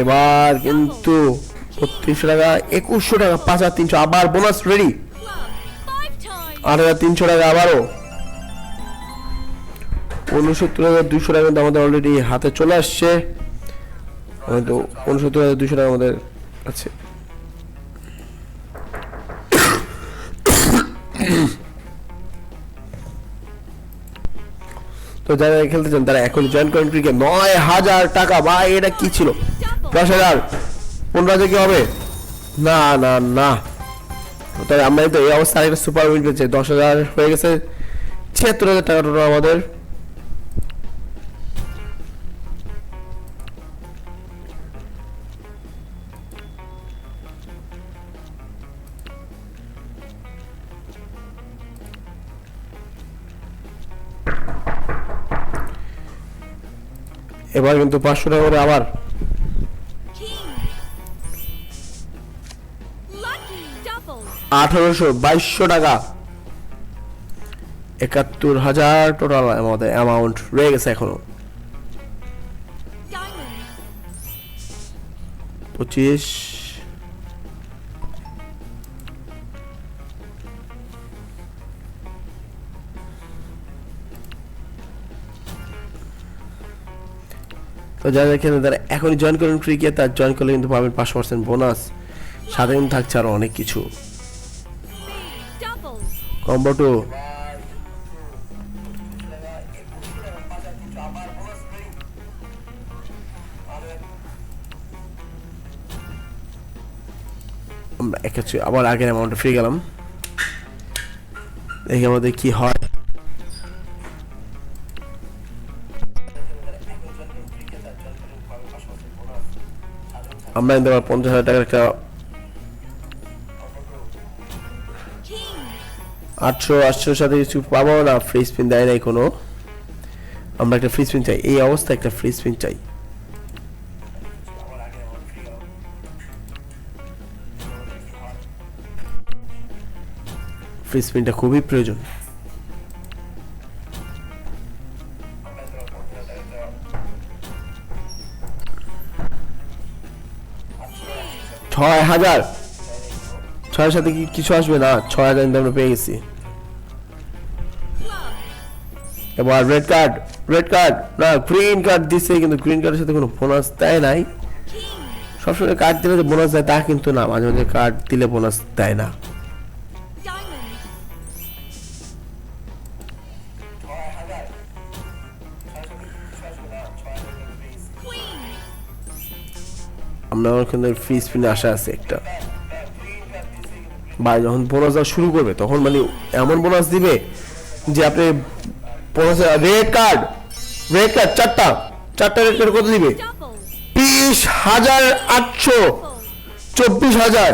এবার কিন্তু বত্রিশশো টাকা, একুশশো টাকা, পাঁচ হাজার তিনশো, আবার বোনাস রেডি আট হাজার তিনশো টাকা আবারও। উনসত্তর হাজার দুশো টাকা কিন্তু আমাদের অলরেডি হাতে চলে আসছে। হয়তো উনসত্তর হাজার দুশো টাকা আমাদের আছে। তো যারা খেলতে চান, তারা এখন জয়েন করেন ক্রিকেট নয় হাজার টাকা। বা এটা কি ছিল? দশ হাজার। পনেরো হাজার কি হবে? না না না। তাই আমরা তো এই অবস্থা আরেকটা সুপার উইন পেয়েছে। দশ হাজার হয়ে গেছে। ছিয়াত্তর হাজার টাকা টোটাল আমাদের। এবার কিন্তু পাঁচশো টাকা করে আবার। আঠারোশো বাইশশো টাকা। একাত্তর হাজার টোটাল আমাদের অ্যামাউন্ট রয়ে গেছে এখনও। পঁচিশ তো যারা এখানে তারা এখনই জয়েন করেন ক্রিকেট তার জয়েন করলে কিন্তু পাবেন পাঁচশো পার্সেন্ট বোনাস সাথে কিন্তু থাকছে আরও অনেক কিছু। কম্বো টু আমরা আবার আগের অ্যামাউন্টে ফিরে গেলাম। দেখি আমাদের কি হয়। আমরা কিন্তু আবার পঞ্চাশ হাজার টাকার একটা আটশো আটশোর সাথে কিছু পাবো না ফ্রি স্পিন দেয় নাই কোনো। আমরা একটা ফ্রি স্পিন চাই। এই অবস্থা একটা ফ্রি স্পিন চাই। ফ্রি স্পিনটা খুবই প্রয়োজন। ছয় হাজার। ছয়ের সাথে কি কিছু আসবে? না, ছয় হাজার কিন্তু আমরা পেয়ে গেছি। এবার রেড কার্ড রেড কার্ড না গ্রিন কার্ড দিচ্ছে কিন্তু গ্রিন কার্ডের সাথে কোনো বোনাস দেয় নাই। সবসময় কার্ড দিলে যে বোনাস দেয়, তা কিন্তু না। মাঝে মাঝে কার্ড দিলে বোনাস দেয় না। আমরা ওখানে ফ্রি স্পিনে আসা আছে একটা। বা যখন বোনাস দেওয়া শুরু করবে তখন মানে এমন বোনাস দিবে যে আপনি bonus red card red card চারটা চারটা রেড কার্ড কত দিবে? বিশ হাজার আটশো চব্বিশ হাজার।